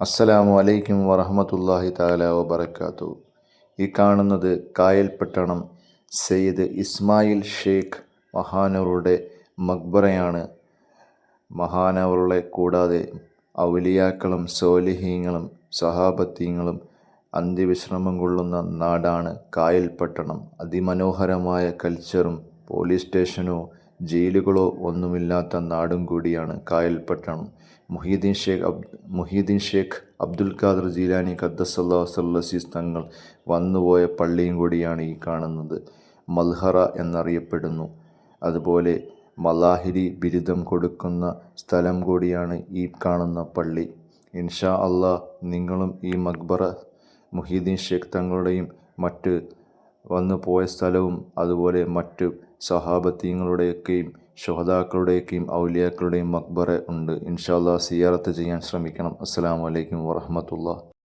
അസ്സലാമു അലൈക്കും വറഹമത്തല്ലാഹി താല വബർക്കാത്തു ഈ കാണുന്നത് കായൽപട്ടണം സെയ്ദ് ഇസ്മായിൽ ഷേഖ് മഹാനവറുടെ മക്ബറയാണ്. മഹാനവറുകളെ കൂടാതെ ഔലിയാക്കളും സോലിഹീങ്ങളും സഹാബത്തീങ്ങളും അന്ത്യവിശ്രമം കൊള്ളുന്ന നാടാണ് കായൽപട്ടണം അതിമനോഹരമായ കൾച്ചറും പോലീസ് സ്റ്റേഷനോ ജയിലുകളോ ഒന്നുമില്ലാത്ത നാടും കൂടിയാണ് കായൽപട്ടണം. മുഹീദ്ദീൻ ഷേഖ് അബ് മുഹീദ്ദീൻ ഷേഖ് അബ്ദുൽ ഖാദർ ജീലാനി ഖദ്ദസല്ലാ തങ്ങൾ വന്നുപോയ പള്ളിയും കൂടിയാണ് ഈ കാണുന്നത്. മൽഹറ എന്നറിയപ്പെടുന്നു. അതുപോലെ മലാഹിരി ബിരുദം കൊടുക്കുന്ന സ്ഥലം കൂടിയാണ് ഈ കാണുന്ന പള്ളി. ഇൻഷാ അള്ളാ നിങ്ങളും ഈ മക്ബറ മുഹീദ്ദീൻ ഷേഖ് തങ്ങളുടെയും മറ്റ് വന്നു പോയ സ്ഥലവും അതുപോലെ മറ്റു സഹാബത്തീങ്ങളുടെയൊക്കെയും ഷുഹദാക്കളുടെയൊക്കെയും ഔലിയാക്കളുടെയും മക്ബറ ഉണ്ട്. ഇൻഷാ അള്ളാ സിയാറത്ത് ചെയ്യാൻ ശ്രമിക്കണം. അസ്സാം വലൈക്കും വറഹമത്തുള്ള